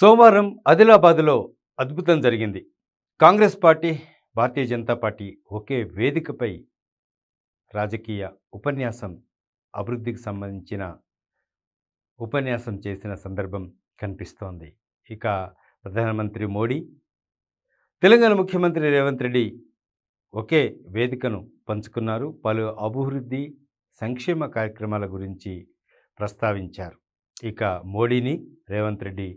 సోమవారం ఆదిలాబాద్లో అద్భుతం జరిగింది. కాంగ్రెస్ పార్టీ భారతీయ జనతా పార్టీ ఒకే వేదికపై రాజకీయ ఉపన్యాసం అభివృద్ధికి సంబంధించిన ఉపన్యాసం చేసిన సందర్భం కనిపిస్తోంది. ఇక ప్రధానమంత్రి మోడీ తెలంగాణ ముఖ్యమంత్రి రేవంత్ రెడ్డి ఒకే వేదికను పంచుకున్నారు. పలు అభివృద్ధి సంక్షేమ కార్యక్రమాల గురించి ప్రస్తావించారు. ఇక మోడీని రేవంత్ రెడ్డి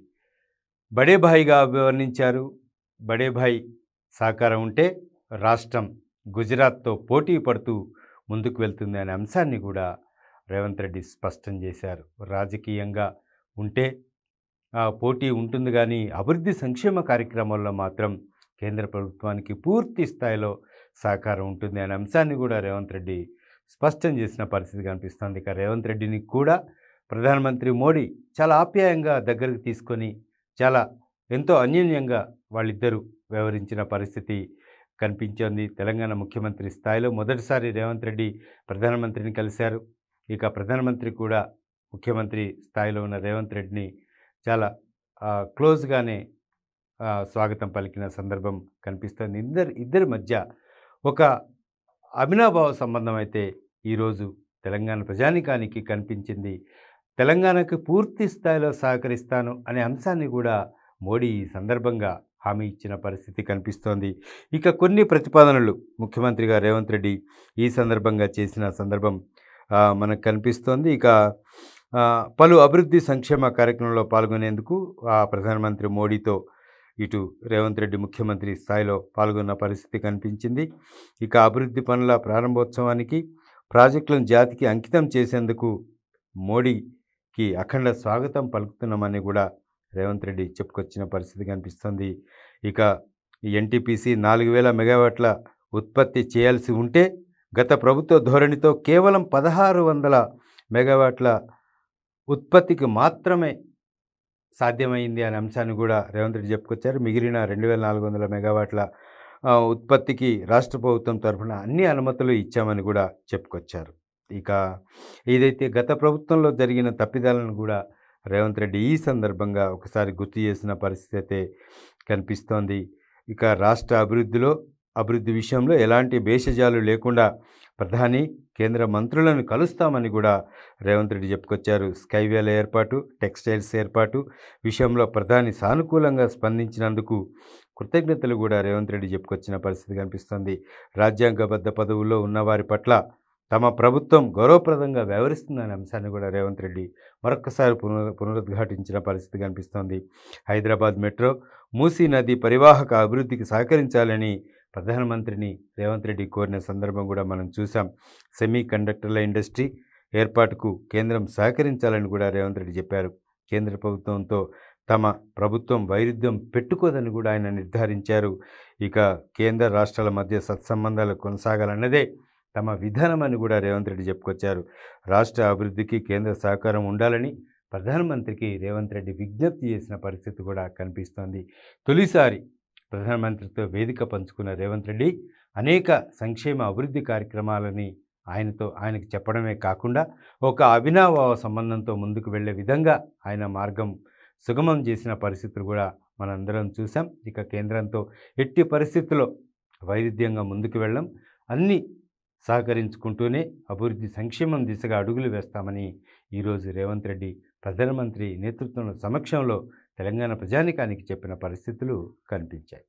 బడేభాయిగా అభివర్ణించారు బడేభాయ్ సహకారం ఉంటే రాష్ట్రం గుజరాత్తో పోటీ పడుతూ ముందుకు వెళ్తుంది అనే అంశాన్ని కూడా రేవంత్ రెడ్డి స్పష్టం చేశారు. రాజకీయంగా ఉంటే ఆ, పోటీ ఉంటుంది కానీ అభివృద్ధి సంక్షేమ కార్యక్రమాల్లో మాత్రం కేంద్ర ప్రభుత్వానికి పూర్తి స్థాయిలో సహకారం ఉంటుంది అనే అంశాన్ని కూడా రేవంత్ రెడ్డి స్పష్టం చేసిన పరిస్థితి కనిపిస్తుంది. ఇక రేవంత్ రెడ్డిని కూడా ప్రధానమంత్రి మోడీ చాలా ఆప్యాయంగా దగ్గరకు తీసుకొని చాలా ఎంతో అన్యోన్యంగా వాళ్ళిద్దరూ వ్యవహరించిన పరిస్థితి కనిపించింది. తెలంగాణ ముఖ్యమంత్రి స్థాయిలో మొదటిసారి రేవంత్ రెడ్డి ప్రధానమంత్రిని కలిశారు. ఇక ప్రధానమంత్రి కూడా ముఖ్యమంత్రి స్థాయిలో ఉన్న రేవంత్ రెడ్డిని చాలా క్లోజ్గానే స్వాగతం పలికిన సందర్భం కనిపిస్తుంది. ఇద్దరు ఇద్దరి మధ్య ఒక అభినాభావ సంబంధం అయితే ఈరోజు తెలంగాణ ప్రజానికానికి కనిపించింది. తెలంగాణకు పూర్తి స్థాయిలో సహకరిస్తాను అనే అంశాన్ని కూడా మోడీ ఈ సందర్భంగా హామీ ఇచ్చిన పరిస్థితి కనిపిస్తోంది. ఇక కొన్ని ప్రతిపాదనలు ముఖ్యమంత్రిగా రేవంత్ రెడ్డి ఈ సందర్భంగా చేసిన సందర్భం మనకు కనిపిస్తోంది. ఇక పలు అభివృద్ధి సంక్షేమ కార్యక్రమంలో పాల్గొనేందుకు ఆ ప్రధానమంత్రి మోడీతో ఇటు రేవంత్ రెడ్డి ముఖ్యమంత్రి స్థాయిలో పాల్గొన్న పరిస్థితి కనిపించింది. ఇక అభివృద్ధి పనుల ప్రారంభోత్సవానికి ప్రాజెక్టులను జాతికి అంకితం చేసేందుకు మోడీ కి అఖండ స్వాగతం పలుకుతున్నామని కూడా రేవంత్ రెడ్డి చెప్పుకొచ్చిన పరిస్థితి కనిపిస్తుంది ఇక ఎన్టీపీసీ నాలుగు వేల మెగావాట్ల ఉత్పత్తి చేయాల్సి ఉంటే గత ప్రభుత్వ ధోరణితో కేవలం పదహారు వందల మెగావాట్ల ఉత్పత్తికి మాత్రమే సాధ్యమైంది అనే అంశాన్ని కూడా రేవంత్ రెడ్డి చెప్పుకొచ్చారు. మిగిలిన రెండు వేల నాలుగు వందల మెగావాట్ల ఉత్పత్తికి రాష్ట్ర ప్రభుత్వం తరఫున అన్ని అనుమతులు ఇచ్చామని కూడా చెప్పుకొచ్చారు. ఇక ఏదైతే గత ప్రభుత్వంలో జరిగిన తప్పిదాలను కూడా రేవంత్ రెడ్డి ఈ సందర్భంగా ఒకసారి గుర్తు చేసిన పరిస్థితి అయితే కనిపిస్తోంది. ఇక రాష్ట్ర అభివృద్ధిలో అభివృద్ధి విషయంలో ఎలాంటి భేషజాలు లేకుండా ప్రధాని కేంద్ర మంత్రులను కలుస్తామని కూడా రేవంత్ రెడ్డి చెప్పుకొచ్చారు. స్కైవేల ఏర్పాటు టెక్స్టైల్స్ ఏర్పాటు విషయంలో ప్రధాని సానుకూలంగా స్పందించినందుకు కృతజ్ఞతలు కూడా రేవంత్ రెడ్డి చెప్పుకొచ్చిన పరిస్థితి కనిపిస్తోంది. రాజ్యాంగబద్ధ పదవుల్లో ఉన్నవారి పట్ల తమ ప్రభుత్వం గౌరవప్రదంగా వ్యవహరిస్తుందనే అంశాన్ని కూడా రేవంత్ రెడ్డి మరొకసారి పునరు పునరుద్ఘాటించిన పరిస్థితి కనిపిస్తోంది. హైదరాబాద్ మెట్రో మూసీ నది పరివాహక అభివృద్ధికి సహకరించాలని ప్రధానమంత్రిని రేవంత్ రెడ్డి కోరిన సందర్భం కూడా మనం చూసాం సెమీ కండక్టర్ల ఇండస్ట్రీ ఏర్పాటుకు కేంద్రం సహకరించాలని కూడా రేవంత్ రెడ్డి చెప్పారు. కేంద్ర ప్రభుత్వంతో తమ ప్రభుత్వం వైరుధ్యం పెట్టుకోదని కూడా ఆయన నిర్ధారించారు. ఇక కేంద్ర రాష్ట్రాల మధ్య సత్సంబంధాలు కొనసాగాలన్నదే తమ విధానమని కూడా రేవంత్ రెడ్డి చెప్పుకొచ్చారు. రాష్ట్ర అభివృద్ధికి కేంద్ర సహకారం ఉండాలని ప్రధానమంత్రికి రేవంత్ రెడ్డి విజ్ఞప్తి చేసిన పరిస్థితి కూడా కనిపిస్తోంది. తొలిసారి ప్రధానమంత్రితో వేదిక పంచుకున్న రేవంత్ రెడ్డి అనేక సంక్షేమ అభివృద్ధి కార్యక్రమాలని ఆయనతో ఆయనకు చెప్పడమే కాకుండా ఒక అవినాభావ సంబంధంతో ముందుకు వెళ్ళే విధంగా ఆయన మార్గం సుగమం చేసిన పరిస్థితులు కూడా మనందరం చూసాం ఇక కేంద్రంతో ఎట్టి పరిస్థితుల్లో వైరుధ్యంగా ముందుకు వెళ్ళం. అన్ని సహకరించుకుంటూనే అభివృద్ధి సంక్షేమం దిశగా అడుగులు వేస్తామని ఈరోజు రేవంత్ రెడ్డి ప్రధానమంత్రి నేతృత్వంలో సమక్షంలో తెలంగాణ ప్రజానికానికి చెప్పిన పరిస్థితులు కనిపించాయి.